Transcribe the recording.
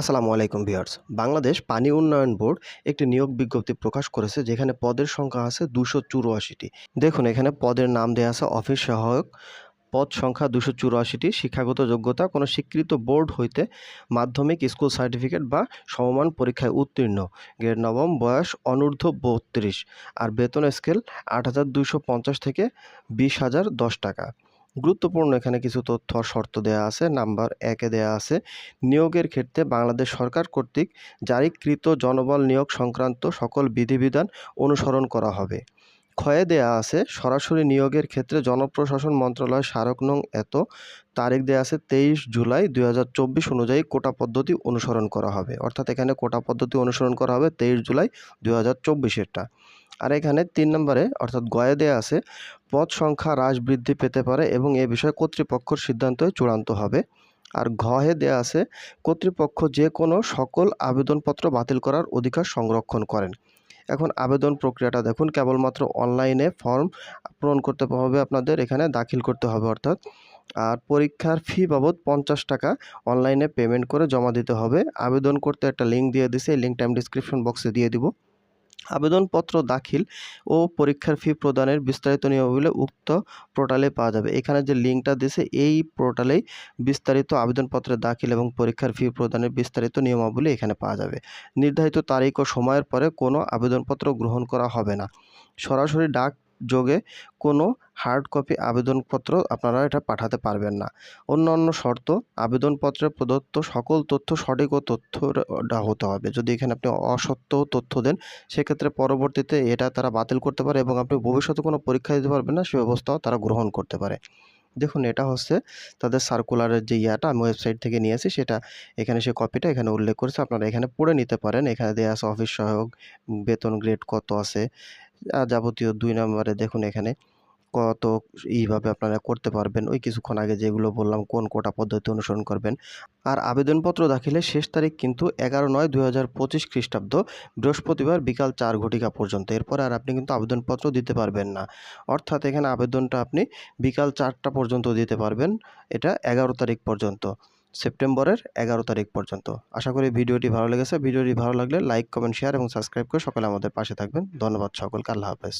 আসসালামু আলাইকুম ভিউয়ার্স। বাংলাদেশ পানি উন্নয়ন বোর্ড একটি নিয়োগ বিজ্ঞপ্তি প্রকাশ করেছে যেখানে পদের সংখ্যা আছে দুশো চুরাশিটি। দেখুন, এখানে পদের নাম দেওয়া আছে অফিস সহায়ক। পদ সংখ্যা দুশো চুরাশিটি, শিক্ষাগত যোগ্যতা, কোনো স্বীকৃত বোর্ড হইতে মাধ্যমিক স্কুল সার্টিফিকেট বা সমমান পরীক্ষায় উত্তীর্ণ। গ্রেড নবম বয়স অনূর্ধ্ব বত্রিশ। আর বেতন স্কেল আট হাজার পঞ্চাশ থেকে বিশ হাজার দশ টাকা। গুরুত্বপূর্ণ এখানে কিছু তথ্য শর্ত দেওয়া আছে। নাম্বার একে দেওয়া আছে, নিয়োগের ক্ষেত্রে বাংলাদেশ সরকার কর্তৃক জারিকৃত জনবল নিয়োগ সংক্রান্ত সকল বিধিবিধান অনুসরণ করা হবে। ক্ষয়ে দেয়া আছে, সরাসরি নিয়োগের ক্ষেত্রে জনপ্রশাসন মন্ত্রণালয় স্মারক নং এত তারিখ দেওয়া আছে তেইশ জুলাই দুই হাজার চব্বিশ অনুযায়ী কোটা পদ্ধতি অনুসরণ করা হবে। অর্থাৎ এখানে কোটা পদ্ধতি অনুসরণ করা হবে তেইশ জুলাই দুই হাজার আর এখানে তিন নম্বরে অর্থাৎ গয়ে দেয়া আছে পদ সংখ্যা হ্রাস বৃদ্ধি পেতে পারে এবং এ বিষয়ে কর্তৃপক্ষের সিদ্ধান্তই চূড়ান্ত হবে। আর ঘহে দেয়া আছে, কর্তৃপক্ষ যে কোনো সকল আবেদনপত্র বাতিল করার অধিকার সংরক্ষণ করেন। এখন আবেদন প্রক্রিয়াটা দেখুন, কেবলমাত্র অনলাইনে ফর্ম পূরণ করতে হবে আপনাদের, এখানে দাখিল করতে হবে অর্থাৎ। আর পরীক্ষার ফি বাবদ পঞ্চাশ টাকা অনলাইনে পেমেন্ট করে জমা দিতে হবে। আবেদন করতে একটা লিঙ্ক দিয়ে দিছে, এই লিঙ্কটা আমি ডিসক্রিপশন বক্সে দিয়ে দিব। আবেদনপত্র দাখিল ও পরীক্ষার ফি প্রদানের বিস্তারিত নিয়মগুলি উক্ত পোর্টালে পাওয়া যাবে। এখানে যে লিঙ্কটা দিয়েছে, এই পোর্টালেই বিস্তারিত আবেদনপত্রের দাখিল এবং পরীক্ষার ফি প্রদানের বিস্তারিত নিয়মাবলী এখানে পাওয়া যাবে। নির্ধারিত তারিখ ও সময়ের পরে কোনো আবেদনপত্র গ্রহণ করা হবে না। সরাসরি ডাক যোগে কোনো হার্ড কপি আবেদনপত্র আপনারা এটা পাঠাতে পারবেন না। অন্যান্য শর্ত আবেদনপত্রে প্রদত্ত সকল তথ্য সঠিক ও তথ্যটা হতে হবে। যদি এখানে আপনি অসত্য তথ্য দেন, সেক্ষেত্রে পরবর্তীতে এটা তারা বাতিল করতে পারে এবং আপনি ভবিষ্যতে কোনো পরীক্ষা দিতে পারবেন না, সে ব্যবস্থাও তারা গ্রহণ করতে পারে। দেখুন, এটা হচ্ছে তাদের সার্কুলারের যে ইয়াটা, আমি ওয়েবসাইট থেকে নিয়েছি, সেটা এখানে সে কপিটা এখানে উল্লেখ করেছে। আপনারা এখানে পড়ে নিতে পারেন। এখানে দেওয়া আছে অফিস সহায়ক, বেতন গ্রেড কত আছে যাবতীয় দুই নম্বরে দেখুন এখানে কত এইভাবে আপনারা করতে পারবেন। ওই কিছুক্ষণ আগে যেগুলো বললাম কোন কোটা পদ্ধতি অনুসরণ করবেন। আর আবেদনপত্র দাখিলের শেষ তারিখ কিন্তু এগারো নয় দুই হাজার পঁচিশ খ্রিস্টাব্দ, বৃহস্পতিবার বিকাল চার ঘটিকা পর্যন্ত। এরপরে আর আপনি কিন্তু আবেদনপত্র দিতে পারবেন না। অর্থাৎ এখানে আবেদনটা আপনি বিকাল চারটা পর্যন্ত দিতে পারবেন, এটা এগারো তারিখ পর্যন্ত। সেপ্টেম্বরের এগারো তারিখ পর্যন্ত। আশা করি ভিডিওটি ভালো লেগেছে। ভিডিওটি ভালো লাগলে লাইক, কমেন্ট শেয়ার এবং সাবস্ক্রাইব করে সকলে আমাদের পাশে থাকবেন। ধন্যবাদ সকলকে। আল্লাহ হাফেজ।